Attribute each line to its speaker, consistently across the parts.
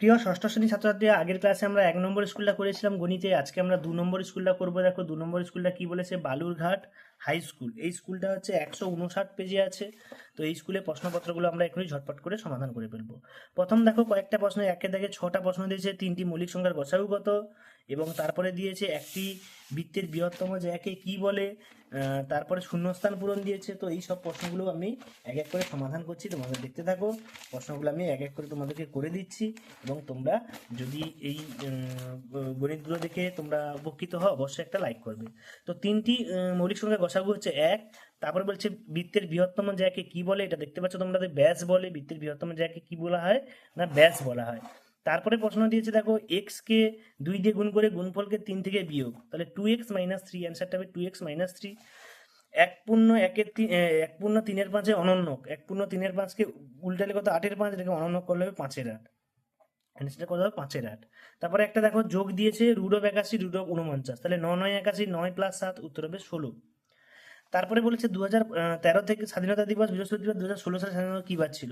Speaker 1: প্রিয় ষষ্ঠ শ্রেণি ছাত্রছাত্রীরা, আগের ক্লাসে আমরা এক নম্বর স্কুলটা করেছিলাম গণিতে, আজকে আমরা দু নম্বর স্কুলটা করব। দেখো, দু নম্বর স্কুলটা কি বলেছে? Balurghat high school. এই স্কুলটা হচ্ছে একশো উনষাট পেজে আছে। তো এই স্কুলে প্রশ্নপত্রগুলো আমরা এখনই ঝটপট করে সমাধান করে ফেলব। প্রথম দেখো, কয়েকটা প্রশ্ন, একে দেখে ছটা প্রশ্ন দিয়েছে, তিনটি মৌলিক সংখ্যার গসাগু এবং তারপরে দিয়েছে একটি বৃত্তের বৃহত্তম জ্যাকে কি বলে? তারপরে শূন্যস্থান পূরণ দিয়েছে। তো এই সব প্রশ্নগুলো আমি এক এক করে সমাধান করছি। তোমাদের দেখতে থাকো। প্রশ্নগুলো আমি এক এক করে তোমাদেরকে করে দিচ্ছি এবং তোমরা যদি এই গণিতগুলো দেখে তোমরা উপকৃত হও, অবশ্যই একটা লাইক করবে। তো তিনটি মৌলিক সংখ্যা গসাগু হচ্ছে এক। তারপরে বলছে বৃত্তের বৃহত্তম জায়গাকে কি বলে? এটা দেখতে পাচ্ছ তোমরা ব্যাস বলে, বৃত্তের বৃহত্তম জায়গাকে কি বলা হয়? না, ব্যাস বলা হয়। তারপরে প্রশ্ন দিয়েছে, দেখো এক্স কে দুই দিয়ে গুণ করে গুণফলকে তিন থেকে বিয়োগ। তাহলে টু এক্স মাইনাস থ্রি অ্যান্সারটা হবে টু এক্স মাইনাস থ্রি এক পূর্ণ একের এক পূর্ণ তিনের পাঁচে অনন্যক। এক পূর্ণ তিনের পাঁচকে উল্টালে কত? আটের পাঁচ, এটাকে অনন্যক করলে হবে পাঁচের আট। অ্যান্সারটা কত হবে? পাঁচের আট। তারপরে একটা দেখো, যোগ দিয়েছে রুট অফ একাশি রুট অফ উনপঞ্চাশ। তাহলে ন নয় একাশি, নয় প্লাস সাত, উত্তর হবে ষোলো। তারপরে বলেছে দু তেরো থেকে স্বাধীনতা দিবস বৃহস্পতিবার দু হাজার ষোলো সালে স্বাধীনতা কী বার ছিল?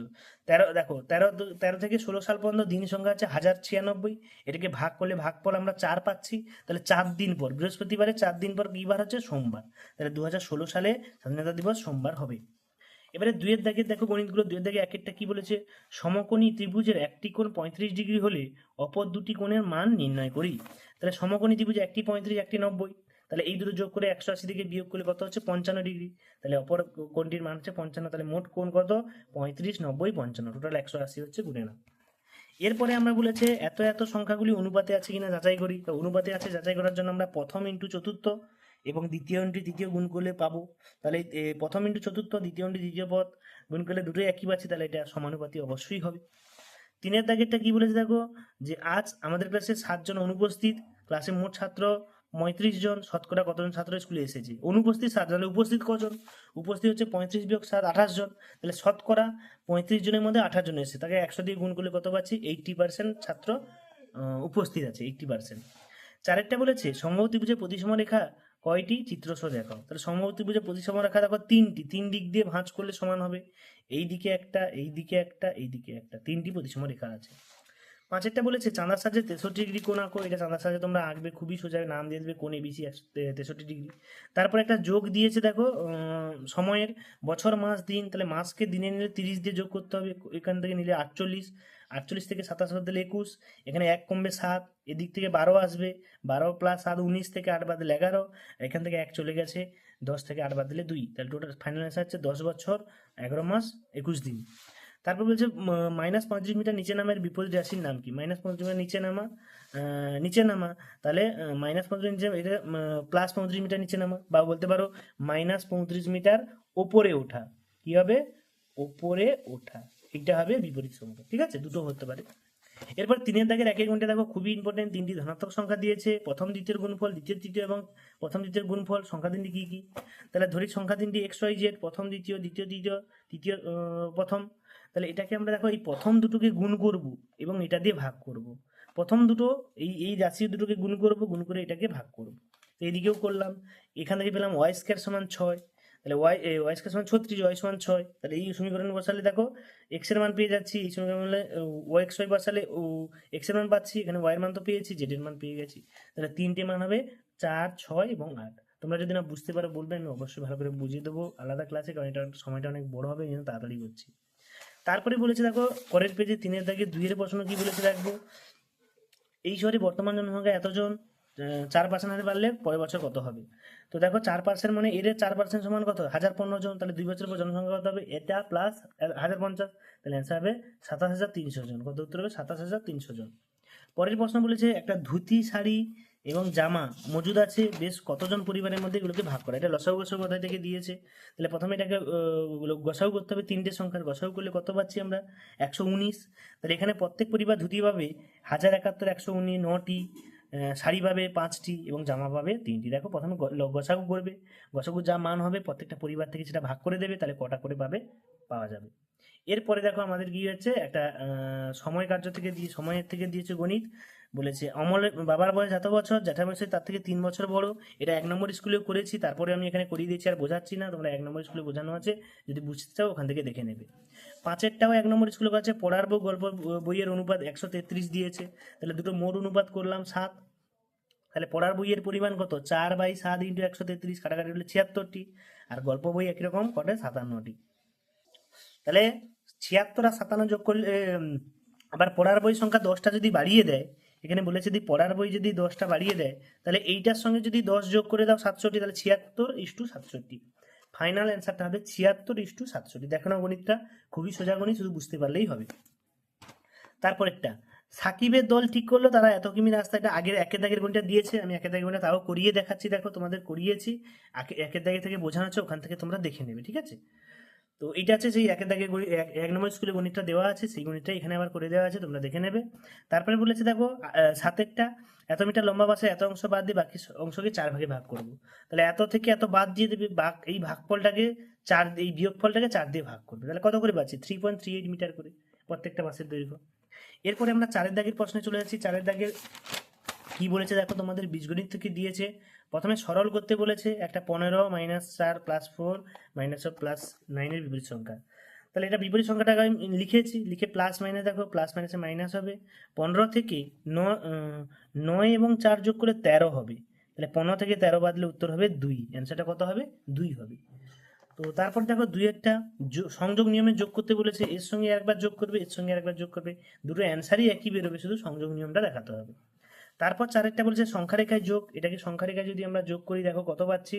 Speaker 1: তেরো, দেখো, তেরো তেরো থেকে ষোলো সাল পর্যন্ত দিন সংখ্যা আছে হাজার ছিয়ানব্বই। এটাকে ভাগ করলে ভাগ ভাগফল আমরা চার পাচ্ছি। তাহলে চার দিন পর, বৃহস্পতিবারে চার দিন পর কী বার হচ্ছে? সোমবার। তাহলে দু হাজার ষোলো সালে স্বাধীনতা দিবস সোমবার হবে। এবারে দুয়ের দাগে দেখো গণিতগুলো দুয়ের দাগে এক একটা কি বলেছে? সমকোণী ত্রিভুজের একটি কোণ পঁয়ত্রিশ ডিগ্রি হলে অপর দুটি কোণের মান নির্ণয় করি। তাহলে সমকোণী ত্রিভুজ একটি পঁয়ত্রিশ, একটি নব্বই। তাহলে এই দুটো যোগ করে একশো আশি থেকে বিয়োগ করলে কত হচ্ছে? পঞ্চান্ন ডিগ্রি। তাহলে অপর কোনটির মান হচ্ছে পঞ্চান্ন? তাহলে মোট কোন কত? পঁয়ত্রিশ, নব্বই, পঞ্চান্ন। টোটাল একশো আশি হচ্ছে গুণে না এরপরে আমরা বলেছে এত এত সংখ্যাগুলি অনুপাতে আছে কিনা যাচাই করি। তো অনুপাতে আছে যাচাই করার জন্য আমরা প্রথম ইন্টু চতুর্থ এবং দ্বিতীয় ইন্টু তৃতীয় গুণ করলে পাবো। তাহলে প্রথম ইন্টু চতুর্থ, দ্বিতীয় ইন্টু তৃতীয় পদ গুণ করলে দুটোই একই পাচ্ছি, তাহলে এটা সমানুপাতি অবশ্যই হবে। তিনের দাগেরটা কি বলেছে দেখো? যে আজ আমাদের ক্লাসে সাতজন অনুপস্থিত ক্লাসে মোট ছাত্র পঁয়ত্রিশ জন শতকরা কতজন ছাত্র স্কুলে এসেছে? অনুপস্থিত সাত তাহলে উপস্থিত কজন? উপস্থিত হচ্ছে পঁয়ত্রিশ বিয়োগ সাত, আঠাশ জন। তাহলে শতকরা পঁয়ত্রিশ জনের মধ্যে আঠাশ জন এসেছে। তাকে একশো দিয়ে গুণ করলে কত পাচ্ছি? এইটটি পার্সেন্ট ছাত্র উপস্থিত আছে এইটটি পার্সেন্ট চারেরটা বলেছে সম্ভব ত্রিভুজে প্রতিসম রেখা কয়টি? চিত্রসহ দেখাও তাহলে সম্ভব ত্রিভুজে প্রতিসম রেখা দেখো তিনটি। তিন দিক দিয়ে ভাঁজ করলে সমান হবে। এই দিকে একটা, এই দিকে একটা, এই দিকে একটা। তিনটি প্রতিসম রেখা আছে। পাঁচেরটা বলেছে, চাঁদার সাজে তেষট্টি ডিগ্রি কোণ আঁকো, এটা চাঁদার সাহায্যে তোমরা আঁকবে, খুবই সোজা নাম দিয়ে দেবে, কোণ এবিসি তেষট্টি ডিগ্রি। তারপর একটা যোগ দিয়েছে দেখো সময়ের, বছর, মাস, দিন, তাহলে মাসকে দিনে নিলে তিরিশ দিয়ে যোগ করতে হবে, এখান থেকে নিলে আটচল্লিশ আটচল্লিশ থেকে সাতাশ বাদ দিলে একুশ, এখানে এক কমবে সাত, এদিক থেকে বারো আসবে, বারো প্লাস সাত, উনিশ থেকে আট বাদ দিলে এগারো, এখান থেকে এক চলে গেছে, দশ থেকে আট বাদ দিলে দুই, তাহলে টোটাল ফাইনাল অ্যান্সার হচ্ছে দশ বছর, এগারো মাস, একুশ দিন। তারপর বলছে মাইনাস পঁয়ত্রিশ মিটার নিচে নামের বিপরীত রাশির নাম কি? মাইনাস পঁয়ত্রিশ মিটার নিচে নামা নিচে নামা, তাহলে মাইনাস পঁয়ত্রিশ নিচে, এটা প্লাস পঁয়ত্রিশ মিটার নিচে নামা। বা বলতে পারো মাইনাস পঁয়ত্রিশ মিটার ওপরে ওঠা। কি হবে? ওপরে ওঠা। এটা হবে বিপরীত সংখ্যা। ঠিক আছে? দুটো হতে পারে। এরপর তিনের দাগের একের গুণটা দেখো, খুবই ইম্পর্টেন্ট তিনটি ধনাত্মক সংখ্যা দিয়েছে। প্রথম দ্বিতীয় গুণফল, দ্বিতীয় তৃতীয় এবং প্রথম দ্বিতীয় গুণফল। সংখ্যা তিনটি কি কি? তাহলে ধরি সংখ্যা তিনটি এক্স ওয়াই জেড প্রথম দ্বিতীয় দ্বিতীয় তৃতীয় তৃতীয় প্রথম। তাহলে এটাকে আমরা দেখো এই প্রথম দুটোকে গুণ করব এবং এটা দিয়ে ভাগ করব। প্রথম দুটো, এই এই রাশি দুটোকে গুণ করব, গুণ করে এটাকে ভাগ করব। তো এইদিকেও করলাম, এখান থেকে পেলাম ওয়াই স্কোয়ার সমান ছয়, তাহলে ওয়াই ওয়াই স্কোয়ার সমান ছত্রিশ ওয়াই সমান ছয়, তাহলে এই সমীকরণ বসালে দেখো এক্সের মান পেয়ে যাচ্ছি, এই সমীকরণ ওয়াই এক্স ওয়াই বসালে, ও এক্সের মান পাচ্ছি, এখানে ওয়াই এর মান তো পেয়েছি জেড এর মান পেয়ে গেছি, তাহলে তিনটে মান হবে চার, ছয় এবং আট। তোমরা যদি না বুঝতে পারো বলবে, আমি অবশ্যই ভালো করে বুঝিয়ে দেবো, আলাদা ক্লাসে কারণ এটা সময়টা অনেক বড় হবে, এই জন্য তাড়াতাড়ি করছি। তারপরে বলেছে দেখো, পরের পেজে তিনের দাগে দুইয়ের প্রশ্ন কি বলেছে দেখব। এই শহরে বর্তমান জনসংখ্যা এতজন চার পার্সেন্ট হারে বাড়লে পরের বছর কত হবে? তো দেখো, চার পার্সেন্ট মানে এর চার পার্সেন্ট সমান কত? হাজার পনেরো জন, তাহলে দুই বছর পর জনসংখ্যা কত হবে? এটা প্লাস হাজার পঞ্চাশ। তাহলে অ্যান্সার হবে সাতাশ হাজার তিনশো জন। কত উত্তর হবে? সাতাশ হাজার তিনশো জন। পরের প্রশ্ন বলেছে, একটা ধুতি শাড়ি এবং জামা মজুদ আছে বেশ কতজন পরিবারের মধ্যে এগুলোকে ভাগ করা। এটা লসাগু গসাগু কোথায় থেকে দিয়েছে। তাহলে প্রথমে এটাকে গসাগু করতে হবে তিনটে সংখ্যার। গসাগু করলে কত পাচ্ছি আমরা? একশো উনিশ। তাহলে এখানে প্রত্যেক পরিবার ধুতি পাবে হাজার একাত্তর, একশো উনিশ নটি শাড়ি পাবে পাঁচটি এবং জামা পাবে তিনটি। দেখো প্রথমে গসাগু করবে। গসাগু যা মান হবে প্রত্যেকটা পরিবার থেকে সেটা ভাগ করে দেবে, তাহলে কটা করে পাবে? পাওয়া যাবে। এরপরে দেখো আমাদের কি হচ্ছে? একটা সময় কার্য থেকে দিয়ে, সময়ের থেকে দিয়েছে গণিত। বলেছে অমলের বাবার বয়স এত বছর জ্যাঠামশাই তার থেকে তিন বছর বড়। এটা এক নম্বর স্কুলেও করেছি, তারপরে আমি এখানে করিয়ে দিয়েছি, আর বোঝাচ্ছি না, তোমরা এক নম্বর স্কুলে বোঝানো আছে। যদি বুঝতে চাও, ওখান থেকে দেখে নেবে। পাঁচেরটাও এক নম্বর স্কুলে আছে পড়ার বই, গল্প, বইয়ের অনুপাত একশো তেত্রিশ দিয়েছে। তাহলে দুটো মোট অনুপাত করলাম, সাত। তাহলে পড়ার বইয়ের পরিমাণ কত? চার বাই সাত ইন্টু একশো তেত্রিশ, কাটাকাটি হলে ছিয়াত্তরটি। আর গল্প বই একই রকম, কটে? সাতান্নটি। তাহলে ছিয়াত্তর আর সাতান্ন যোগ করলে আবার পড়ার বই সংখ্যা দশটা যদি বাড়িয়ে দেয়, এখানে বলেছে যদি পড়ার বই যদি দশটা বাড়িয়ে দেয়, তাহলে এইটার সঙ্গে যদি দশ যোগ করে দাও সাতষট্টি, তাহলে ছিয়াত্তর ইস্টু সাতষট্টি। ফাইনাল অ্যান্সারটা হবে ছিয়াত্তর ইস্টু সাতষট্টি। দেখো না গণিতটা, খুবই সোজা গণিত, শুধু বুঝতে পারলেই হবে। তারপরেরটা, সাকিবের দল ঠিক করল, তারা এত কিমি রাস্তাটা আগের একের দাগের গণিতটা দিয়েছে, আমি একের দাগের গণিতটা তাও করিয়ে দেখাচ্ছি, দেখো তোমাদের করিয়েছি একের দাগের থেকে বোঝানো হচ্ছে, ওখান থেকে তোমরা দেখে নেবে, ঠিক আছে? তো এটা আছে সেই একের গণিত, এক- নম্বর স্কুলে গণিতটা দেওয়া আছে, সেই গণিতটা এখানে আবার করে দেওয়া আছে, তোমরা দেখে নেবে। তারপরে বলেছে দেখো সাতেরটা এত মিটার লম্বা বাসে এত অংশ বাদ দিয়ে বাকি অংশকে চার ভাগে ভাগ করব। তাহলে এত থেকে এত বাদ দিয়ে দেবে ভাগ এই ভাগফলটাকে চার এই বিয়োগফলটাকে চার দিয়ে ভাগ করবে। তাহলে কত করে পাচ্ছি? Three point three eight metre করে, প্রত্যেকটা বাসের দৈর্ঘ্য। এরপরে আমরা চারের দাগের প্রশ্নে চলে যাচ্ছি, চারের দাগের কি বলেছে দেখো, তোমাদের বীজগণিত থেকে দিয়েছে? প্রথমে সরল করতে বলেছে একটা পনেরো মাইনাস চার প্লাস ফোর মাইনাস প্লাস নাইনের বিপরীত সংখ্যা। তাহলে এটা বিপরীত সংখ্যাটাকে আমি লিখেছি, লিখে প্লাস মাইনাস দেখো প্লাস মাইনাসে মাইনাস হবে। পনেরো থেকে নয় এবং চার যোগ করে তেরো হবে। তাহলে পনেরো থেকে তেরো বাদলে উত্তর হবে দুই। অ্যান্সারটা কত হবে? দুই হবে। তো তারপর দেখো দুই একটা সংযোগ নিয়মে যোগ করতে বলেছে, এর সঙ্গে একবার যোগ করবে, এর সঙ্গে একবার যোগ করবে। দুটো অ্যান্সারই একই বেরোবে, শুধু সংযোগ নিয়মটা দেখাতে হবে। তারপর চারেরটা বলেছে সংখ্যারেখায় যোগ। এটাকে সংখ্যারেখায় যদি আমরা যোগ করি, দেখো কত পাচ্ছি?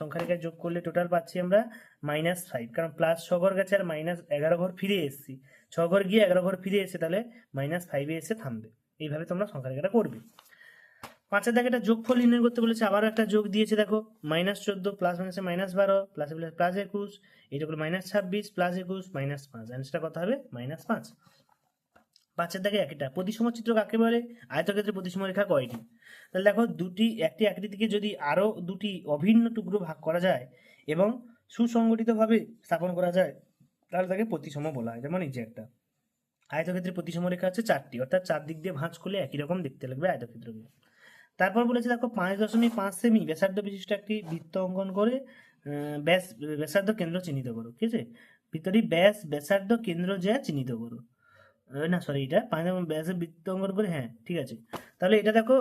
Speaker 1: সংখ্যারেখায় যোগ করলে টোটাল পাচ্ছি আমরা মাইনাস ফাইভ কারণ প্লাস ছ ঘর গেছে আর মাইনাস এগারো ঘর ফিরে এসেছি। ছ ঘর গিয়ে এগারো ঘর ফিরে এসে তাহলে মাইনাস ফাইভে এসে থামবে। এইভাবে তোমরা সংখ্যারেখাটা করবে। পাঁচের দাগে একটা যোগ যোগফল নির্ণয় করতে বলেছে, আবারও একটা যোগ দিয়েছে, দেখো মাইনাস চোদ্দ প্লাস মাইনাসে মাইনাস বারো প্লাস প্লাস একুশ, এইটা হলো মাইনাস ছাব্বিশ প্লাস একুশ মাইনাস পাঁচ। অ্যান্সারটা কত হবে? মাইনাস পাঁচ। পাঁচের দাগে একটা প্রতিসম চিত্র কাকে বলে? আয়তক্ষেত্রে প্রতিসম রেখা কয়টি? তাহলে দেখো, দুটি, একটি আকৃতিকে যদি আরও দুটি অভিন্ন টুকরো ভাগ করা যায় এবং সুসংগঠিতভাবে স্থাপন করা যায়, তাহলে তাকে প্রতিসম বলা হয়। যেমন এই যে একটা। আয়তক্ষেত্রে প্রতিসম রেখা আছে চারটি। অর্থাৎ চার দিক দিয়ে ভাঁজ করলে একই রকম দেখতে লাগবে আয়তক্ষেত্রকে। তারপর বলেছে, দেখো, পাঁচ দশমিক পাঁচ সেমি ব্যাসার্ধ বিশিষ্ট একটি বৃত্ত অঙ্কন করে ব্যাস, ব্যাসার্ধ কেন্দ্র চিহ্নিত করো। ঠিক আছে? ভিতরে ব্যাস, ব্যাসার্ধ কেন্দ্র যা চিহ্নিত করো। না সরি এটা পাঁচ এবং ব্যাসের বৃত্ত অঙ্কন করে হ্যাঁ ঠিক আছে। তাহলে এটা দেখো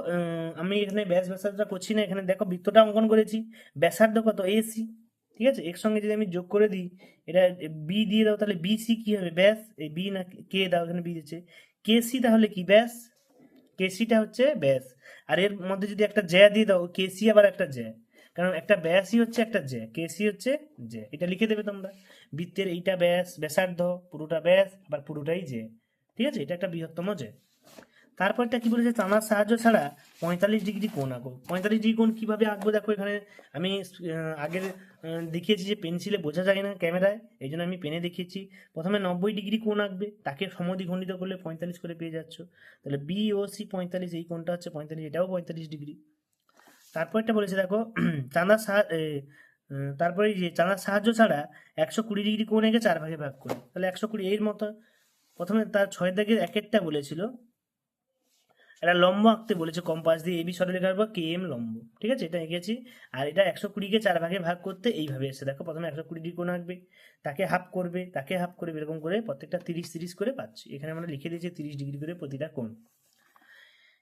Speaker 1: আমি এখানে ব্যাস ব্যাসার্ধটা করছি না, এখানে দেখো বৃত্তটা অঙ্কন করেছি। ব্যাসার্ধ কত? এসি ঠিক আছে? এর সঙ্গে যদি আমি যোগ করে দিই, এটা বি দিয়ে দাও, তাহলে বিসি কি হবে? ব্যাস, এই বি না কে দাও, এখানে বি দিচ্ছে। কেসি তাহলে কি? ব্যাস কেসিটা হচ্ছে ব্যাস। আর এর মধ্যে যদি একটা জ্যা দিয়ে দাও কেসি আবার একটা জ্যা। কারণ একটা ব্যাসই হচ্ছে একটা জ্যা কেসি হচ্ছে জ্যা। এটা লিখে দেবে তোমরা। বৃত্তের এইটা ব্যাস, ব্যাসার্ধ, পুরোটা ব্যাস, আবার পুরোটাই জ্যা। ঠিক আছে? এটা একটা বৃহত্তম জ্যা তারপরটা কি বলেছে? টানার সাহায্য ছাড়া পঁয়তাল্লিশ ডিগ্রি কোণ আঁকো। পঁয়তাল্লিশ ডিগ্রি কোণ কীভাবে আঁকবো? দেখো এখানে আমি আগের দেখিয়েছি যে পেন্সিলে বোঝা যায় না ক্যামেরায়। এই জন্য আমি পেনে দেখিয়েছি। প্রথমে নব্বই ডিগ্রি কোণ আঁকবে। তাকে সমদ্বিখণ্ডিত করলে পঁয়তাল্লিশ করে পেয়ে যাচ্ছ। তাহলে বি ও সি পঁয়তাল্লিশ, এই কোণটা হচ্ছে পঁয়তাল্লিশ, এটাও পঁয়তাল্লিশ ডিগ্রি। তারপরটা বলেছে, দেখো চাঁদার সাহা- তারপরে যে চাঁদার সাহায্য ছাড়া একশো কুড়ি ডিগ্রি কোণ এঁকে চার ভাগে ভাগ করে। তাহলে একশো কুড়ি, এর মতো প্রথমে তার ছয় দাগের এক একটা বলেছিল। এটা লম্ব আঁকতে বলেছে কম্পাস দিয়ে। এবি সরলরেখার পর কে এম লম্ব। ঠিক আছে? এটা এঁকেছি। আর এটা একশো কুড়িকে চার ভাগে ভাগ করতে এইভাবে এসে দেখো, প্রথমে একশো কুড়ি ডিগ্রি কোণ আঁকবে, তাকে হাফ করবে, তাকে হাফ করবে, এরকম করে প্রত্যেকটা তিরিশ তিরিশ করে পাচ্ছি। এখানে আমরা লিখে দিয়েছি তিরিশ ডিগ্রি করে প্রতিটা কোণ।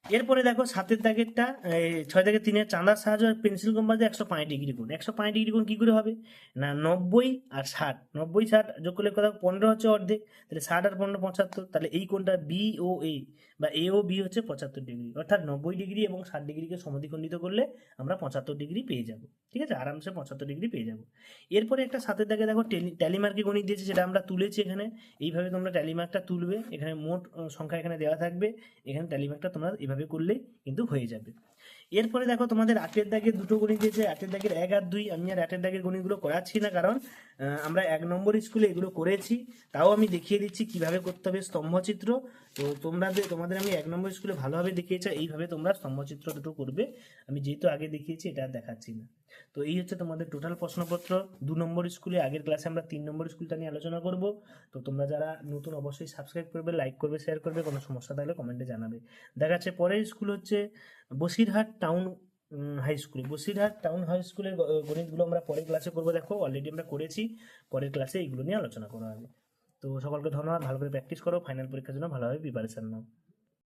Speaker 1: এরপরে দেখো সাতের দাগেরটা ছয় দাগের তিনের চাঁদার সাহায্য পেন্সিল কম্পাস দিয়ে একশো পাঁচ ডিগ্রি কোণ একশো পাঁচ ডিগ্রি কোণ কী করে হবে? না, নব্বই আর ষাট। নব্বই, ষাট যোগ করলে কথা পনেরো হচ্ছে অর্ধেক। তাহলে ষাট আর পনেরো পঁচাত্তর। তাহলে এই কোনটা বি ও এ বা এ ও বি হচ্ছে পঁচাত্তর ডিগ্রি অর্থাৎ নব্বই ডিগ্রি এবং ষাট ডিগ্রিকে সমদ্বিখণ্ডিত করলে আমরা পঁচাত্তর ডিগ্রি পেয়ে যাব, ঠিক আছে? আরামসে পঁচাত্তর ডিগ্রি পেয়ে যাব। এরপরে একটা সাতের দাগে দেখো ট্যালিমার্কে গণিত দিয়েছে, সেটা আমরা তুলেছি এখানে। এইভাবে তোমরা ট্যালিমার্কটা তুলবে, এখানে মোট সংখ্যা এখানে দেওয়া থাকবে। এখানে ট্যালিমার্কটা তোমরা এভাবে করলেই কিন্তু হয়ে যাবে। এরপরে দেখো তোমাদের আটের দাগের দুটো গণিত দিয়েছে, আটের দাগের এক আর দুই। আমি আর আটের দাগের গণিতগুলো করাচ্ছি না, কারণ আমরা এক নম্বর স্কুলে এগুলো করেছি। তাও আমি দেখিয়ে দিচ্ছি কীভাবে করতে হবে স্তম্ভচিত্র। তো তোমরা যে- তোমাদের আমি এক নম্বর স্কুলে ভালোভাবে দেখিয়েছি এইভাবে তোমরা স্তম্ভচিত্র দুটো করবে। আমি যেহেতু আগে দেখিয়েছি, এটা দেখাচ্ছি না। তো এই হচ্ছে তোমাদের টোটাল প্রশ্নপত্র। দু নম্বর স্কুলে আগের ক্লাসে আমরা তিন নম্বর স্কুলটা নিয়ে আলোচনা করব। তো তোমরা যারা নতুন, অবশ্যই সাবস্ক্রাইব করবে লাইক করবে শেয়ার করবে, কোনো সমস্যা থাকলে কমেন্টে জানাবে। দেখা যাচ্ছে পরের স্কুল হচ্ছে Basirhat town high school Basirhat town high স্কুলের গণিতগুলো আমরা পরের ক্লাসে করব। দেখো অলরেডি আমরা করেছি। পরের ক্লাসে এইগুলো নিয়ে আলোচনা করা হবে। তো সকলকে ধন্যবাদ ভালো করে প্র্যাকটিস করো ফাইনাল পরীক্ষার জন্য ভালোভাবে প্রিপারেশন নাও।